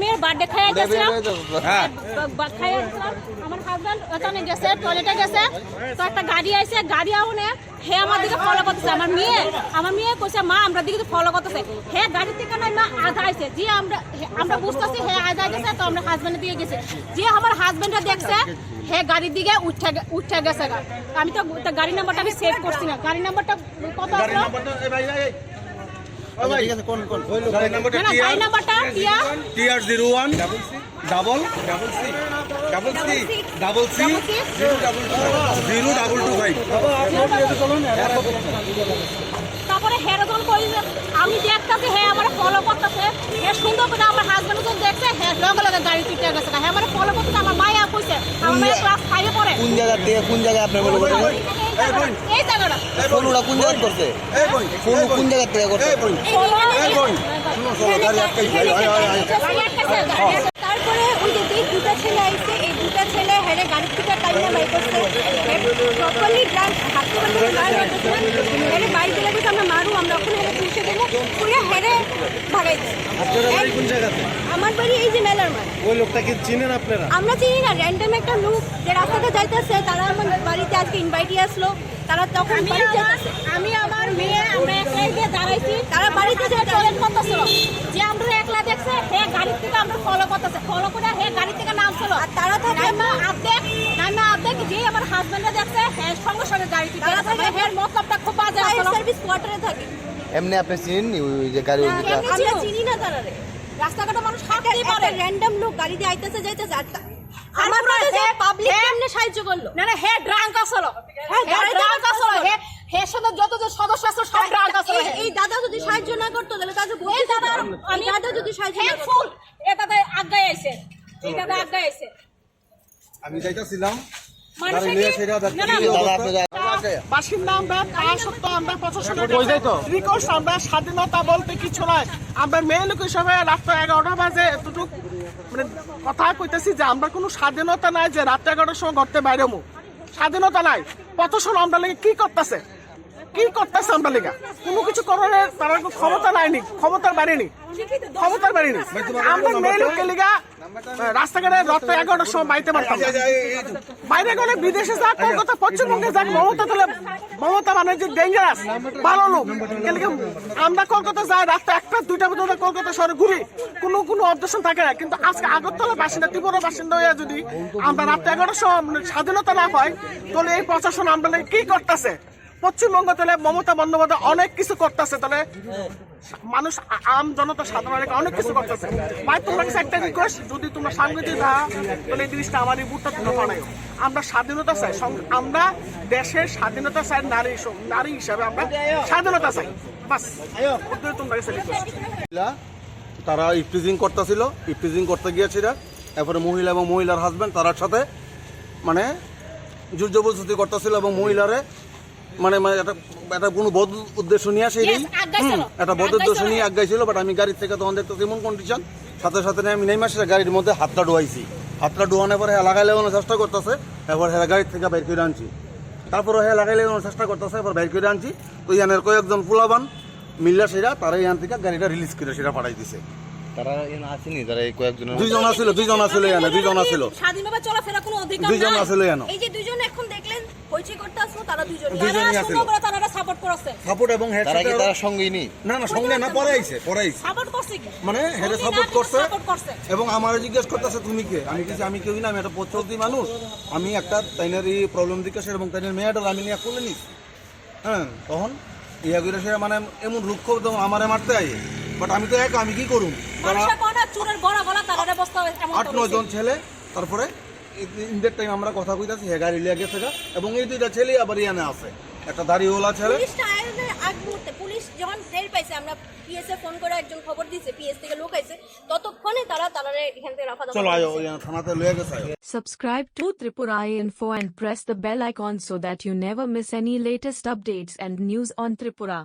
মেয়ের বার্থডে খাইয়া গেছিলাম হ্যাঁ। বা- খাইয়া গেছিলাম আমার হাজব্যান্ড ওখানে গেছে টয়লেটে গেছে। তো একটা গাড়ি আইছে গাড়ি আউনে হে আমার দিকে ফলো করতেছে। আমার মেয়ে আমার মেয়ে কইছে মা আমরা দিকে ফলো করতেছে। হে গাড়ি থেকে নাই মা আধা আইছে। যে আমরা আমরা বুঝতেছি হে আধা গেছে তো আমরা হাজব্যান্ডের দিকে গেছে। যে আমার হাজব্যান্ডটা দেখছে হে গাড়ির দিকে উঠে গে- উঠে গেছে গা। আমি তো গাড়ি নাম্বারটা আমি সেভ করছি না। গাড়ি নাম্বারটা কত আসলো? নাম্বারটা এই ভাই এই, এই। ও ভাই, গাড়ি নাম্বারটা না, না, গাড়ি নাম্বারটা টিয়া। TR zero one double. Double C double C double C zero double two five তারপরে হেরোজন কই? আমি দেখতাছি হে আমার ফলো করতেছে। হে সুন্দর করে আমার হাজবেন্ড তো দেখছে হে লগে লগে গাড়ি পিটে গেছে। হে আমার ফলো করতেছে আমার মায়া কইছে। আমার ক্লাস ফাইভে পড়ে। কোন জায়গা থেকে কোন জায়গায় আপনি বলেন? জায়গাটা ফোনটা কোন জায়গায় করছে? ফোন কোন থেকে গাড়ি। গাড়ি গাড়ি। তারপরে ওই যে দুটা ছেলে আইছে এই দুটা ছেলে হেরে গাড়ির বাই করছে প্রপারলি হাতে বাড়ি হেরে আমরা মারু আমরা ওখানে হেরে পুষে দেবো পুরো হেরে ভাগাই দেয়। আপনারা বাড়ি কোন জায়গাতে? আমার বাড়ি এই যে মেলার মাঠ। ওই লোকটা চিনেন আপনারা? আমরা চিনি না র্যান্ডম একটা লোক যে রাস্তাতে যাইতেছে তারা আমার বাড়িতে আজকে ইনভাইটই আসলো। তারা তখন আমি বাড়িতে আমার- আমি আমার মেয়ে আমরা একলাই গিয়ে দাঁড়াইছি। তারা বাড়িতে যে টয়লেট করতেছিল যে আমরা একলা দেখছে হে গাড়ি থেকে আমরা ফলো করতেছে। ফলো করে হে গাড়ি থেকে নামছিল। আর তারা থাকে- সঙ্গে সঙ্গে গাড়ি থেকে তারা থাকে- হে মতলবটা খুব বাজে সার্ভিস কোয়ার্টারে থাকে। এমনি আপনি চিনেন নি ওই যে গাড়ি? ওই আমরা চিনি না তারা রে। রাস্তাঘাটে মানুষ হাঁটতেই পারে। র্যান্ডম লোক গাড়ি দিয়ে আইতেছে যাইতেছে আর আমার আমার মনে যে পাবলিক কেমনে সাহায্য করল? না না হে ড্রাঙ্ক আসলো। হে ড্রাঙ্ক আসলো। হে হে সাথে যত যে সদস্য আছে সব ড্রাঙ্ক আসলো। এই- দাদা যদি সাহায্য না করতো তাহলে এই বলতে দাদা দাদা আমি দাদা যদি সাহায্য না করতো। হেল্পফুল এ আগায় আইছে। এই দাদা আগায় আইছে। আমি যাইতাছিলাম। আমরা স্বাধীনতা বলতে কিছু নয় আমরা মেয়ে লোক হিসাবে রাত্র এগারোটা বাজে এতটুকু মানে কথা কইতেছি যে আমরা কোনো স্বাধীনতা নাই যে রাত এগারোটার সময় ঘরতে বাইরে মু স্বাধীনতা নাই। প্রশাসন আমরা লেগে কি করতেছে? কি করতেছে আমরা লেগা? কোনো কিছু করার তার ক্ষমতা নাইনি ক্ষমতার বাড়িনি ক্ষমতার বাড়িনি আমরা মেয়ে লোকের লিগা রাস্তাঘাটে বাইরে গেলে বিদেশে যাক কলকাতা পশ্চিমবঙ্গে যাক মমতা আমরা কলকাতা যাই একটা, দুইটা কলকাতা ঘুরি। কোনো কোনো থাকে না। কিন্তু আজকে আগরতলা বাসিন্দা, ত্রিপুরা বাসিন্দা হয়ে যদি আমরা রাত্রে এগারোটার সময় স্বাধীনতা না হয়, তাহলে এই প্রশাসন আমরা কি করতেছে? পশ্চিমবঙ্গ তাহলে মমতা বন্দ্যোপাধ্যায় অনেক কিছু করতেছে তাহলে মানুষ আম জনতা সাধারণ অনেক কিছু করতেছে। ভাই, তোমরা কাছে একটা রিকোয়েস্ট যদি তোমরা সাংবাদিক না, তাহলে এই জিনিসটা আমার এই বুটটা তোমরা বানাই আমরা স্বাধীনতা চাই আমরা দেশের স্বাধীনতা চাই নারী নারী হিসাবে আমরা স্বাধীনতা চাই। বাস। তোমরা কাছে তারা ইফটিজিং করতেছিল, ইফটিজিং করতে গিয়েছিল। এরপরে মহিলা এবং মহিলার হাজব্যান্ড তার সাথে মানে জবরদস্তি করতেছিল এবং মহিলারে মানে মানে একটা একটা কোনো বদ উদ্দেশ্য নিয়ে আসে Yes, একটা বদ উদ্দেশ্য। নিয়ে আগাইছিল বাট আমি গাড়ির থেকে তখন দেখতেছি এমন কন্ডিশন সাথে সাথে আমি নেই মাসে গাড়ির মধ্যে হাতটা ডুয়াইছি হাতটা ডুয়ানোর পরে হ্যাঁ লাগাই লাগানোর চেষ্টা করতেছে এবার হ্যাঁ গাড়ির থেকে বের করে আনছি। তারপরে হ্যাঁ লাগাই লাগানোর চেষ্টা করতেছে এবার বের করে আনছি। তো ইয়ানের কয়েকজন পুলাবান মিল্লা সেরা তারা ইয়ান থেকে গাড়িটা রিলিজ করে সেটা পাঠাই দিছে। তারা এখানে আসেনি? তারা এই কয়েকজনের দুইজন আছিল দুইজন আছিল ইয়ানে দুইজন আছিল স্বাধীনভাবে চলাফেরা কোনো অধিকার দুইজন আছিল ইয়ানো। এই যে দুজন এখন দেখলেন হইচই করতে আসলো তারা দুজন দুইজনই তারা আছিল। সুন্দর করে তারা সাপোর্ট করছে। সাপোর্ট এবং হেড তারা কি তারা সঙ্গেই নি না না সঙ্গে না পরে আইছে পরে আইছে। সাপোর্ট করছে কি? মানে হেডে সাপোর্ট করছে সাপোর্ট করছে। এবং আমার জিজ্ঞেস করতেছে তুমি কে? আমি কিছু আমি কেউ না আমি একটা পথচলতি মানুষ। আমি একটা তাইনারই প্রবলেম দিকে এবং তাইনের মেয়েটার আমি নিয়ে খুলে নিস হ্যাঁ তখন ইয়া করে সে মানে এমন রুক্ষ তখন আমারে মারতে আই বাট আমি তো এক আমি কি করুম? তারা মানুষের কোনা চুরের গড়া গলা তার অবস্থা এমন আট নয় জন ছেলে তারপরে ইন্দের টাইম আমরা কথা কইতাছি হে গাড়ি লিয়ে গেছে গা, এবং এই দুইটা ছেলে আবার ইয়ানে আছে একটা দাড়িওয়ালা ছেলে পুলিশটা আয়োজনের আগ মুহূর্তে পুলিশ যখন টের পাইছে আমরা পিএসএ ফোন করে একজন খবর দিয়েছে পিএস থেকে লোক আইছে ততক্ষণে তারা তারা এখান থেকে রাফা চলো আয়ো ওই থানাতে লয়ে গেছে আয়ো Subscribe to Tripura Info and press the bell icon so that you never miss any latest updates and news on Tripura.